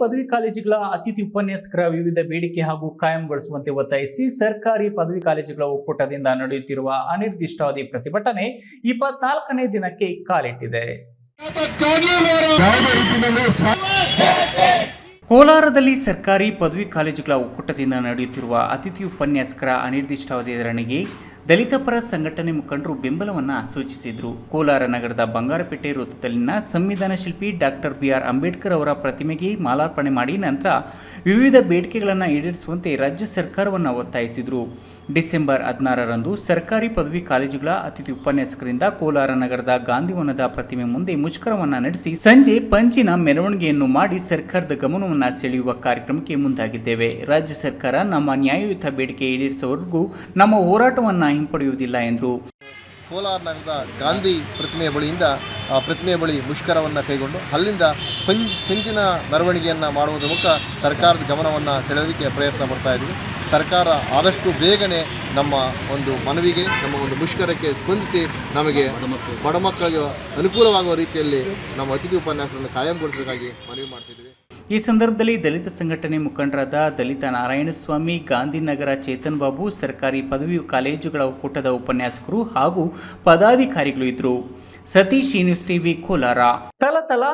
ಪದವಿ ಕಾಲೇಜುಗಳ ಅತಿಥಿ ಉಪನ್ಯಾಸಕರ ವಿವಿಧ ಬೇಡಿಕೆ ಹಾಗೂ ಕಾಯಂಗೊಳಿಸುವಂತೆ ಒತ್ತಾಯಿಸಿ ಸರ್ಕಾರಿ ಪದವಿ ಕಾಲೇಜುಗಳ ಒಕ್ಕೂಟದಿಂದ ನಡೆಯುತ್ತಿರುವ ಅನಿರ್ದಿಷ್ಟಾವಧಿ ಪ್ರತಿಭಟನೆ ಇಪ್ಪತ್ನಾಲ್ಕನೇ ದಿನಕ್ಕೆ ಕಾಲಿಟ್ಟಿದೆ. ಕೋಲಾರದಲ್ಲಿ ಸರ್ಕಾರಿ ಪದವಿ ಕಾಲೇಜುಗಳ ಒಕ್ಕೂಟದಿಂದ ನಡೆಯುತ್ತಿರುವ ಅತಿಥಿ ಉಪನ್ಯಾಸಕರ ಅನಿರ್ದಿಷ್ಟಾವಧಿ ಧರಣಿಗೆ ದಲಿತ ಪರ ಸಂಘಟನೆ ಮುಖಂಡರು ಬೆಂಬಲವನ್ನು ಸೂಚಿಸಿದರು. ಕೋಲಾರ ನಗರದ ಬಂಗಾರಪೇಟೆ ವೃತ್ತದಲ್ಲಿನ ಸಂವಿಧಾನ ಶಿಲ್ಪಿ ಡಾಕ್ಟರ್ ಬಿ ಆರ್ ಅಂಬೇಡ್ಕರ್ ಅವರ ಪ್ರತಿಮೆಗೆ ಮಾಲಾರ್ಪಣೆ ಮಾಡಿ ನಂತರ ವಿವಿಧ ಬೇಡಿಕೆಗಳನ್ನು ಈಡೇರಿಸುವಂತೆ ರಾಜ್ಯ ಸರ್ಕಾರವನ್ನು ಒತ್ತಾಯಿಸಿದರು. ಡಿಸೆಂಬರ್ ಹದಿನಾರರಂದು ಸರ್ಕಾರಿ ಪದವಿ ಕಾಲೇಜುಗಳ ಅತಿಥಿ ಉಪನ್ಯಾಸಕರಿಂದ ಕೋಲಾರ ನಗರದ ಗಾಂಧಿವನದ ಪ್ರತಿಮೆ ಮುಂದೆ ಮುಷ್ಕರವನ್ನು ನಡೆಸಿ ಸಂಜೆ ಪಂಚಿನ ಮೆರವಣಿಗೆಯನ್ನು ಮಾಡಿ ಸರ್ಕಾರದ ಗಮನವನ್ನು ಸೆಳೆಯುವ ಕಾರ್ಯಕ್ರಮಕ್ಕೆ ಮುಂದಾಗಿದ್ದೇವೆ. ರಾಜ್ಯ ಸರ್ಕಾರ ನಮ್ಮ ನ್ಯಾಯಯುತ ಬೇಡಿಕೆ ಈಡೇರಿಸುವವರೆಗೂ ನಮ್ಮ ಹೋರಾಟವನ್ನು ಹಿಂಪಡೆಯುವುದಿಲ್ಲ ಎಂದರು. ಕೋಲಾರ ನಗರದ ಗಾಂಧಿ ಪ್ರತಿಮೆಯ ಬಳಿಯಿಂದ ಆ ಪ್ರತಿಮೆಯ ಬಳಿ ಮುಷ್ಕರವನ್ನು ಕೈಗೊಂಡು ಅಲ್ಲಿಂದ ಪಿಂ ಪಂಚಿನ ಮೆರವಣಿಗೆಯನ್ನು ಮಾಡುವುದರ ಮೂಲಕ ಸರ್ಕಾರದ ಗಮನವನ್ನು ಸೆಳೆಯೋದಕ್ಕೆ ಪ್ರಯತ್ನ ಪಡ್ತಾ ಇದ್ದೀವಿ ಸರ್ಕಾರ ಆದಷ್ಟು ಬೇಗನೆ ನಮ್ಮ ಒಂದು ಮನವಿಗೆ, ನಮ್ಮ ಒಂದು ಮುಷ್ಕರಕ್ಕೆ ಸ್ಪಂದಿಸಿ ನಮಗೆ ಬಡ ಮಕ್ಕಳಿಗೆ ಅನುಕೂಲವಾಗುವ ರೀತಿಯಲ್ಲಿ ನಮ್ಮ ಅತಿಥಿ ಉಪನ್ಯಾಸಗಳನ್ನು ಕಾಯಂಗೊಳಿಸಬೇಕಾಗಿ ಮನವಿ ಮಾಡ್ತಿದ್ದೀವಿ ಈ ಸಂದರ್ಭದಲ್ಲಿ ದಲಿತ ಸಂಘಟನೆ ಮುಖಂಡರಾದ ದಲಿತ ನಾರಾಯಣಸ್ವಾಮಿ, ಗಾಂಧಿನಗರ ಚೇತನ್ ಬಾಬು, ಸರ್ಕಾರಿ ಪದವಿ ಕಾಲೇಜುಗಳ ಒಕ್ಕೂಟದ ಉಪನ್ಯಾಸಕರು ಹಾಗೂ ಪದಾಧಿಕಾರಿಗಳು ಇದ್ದರು. Satish news TV, Kolar. ತಲತಲ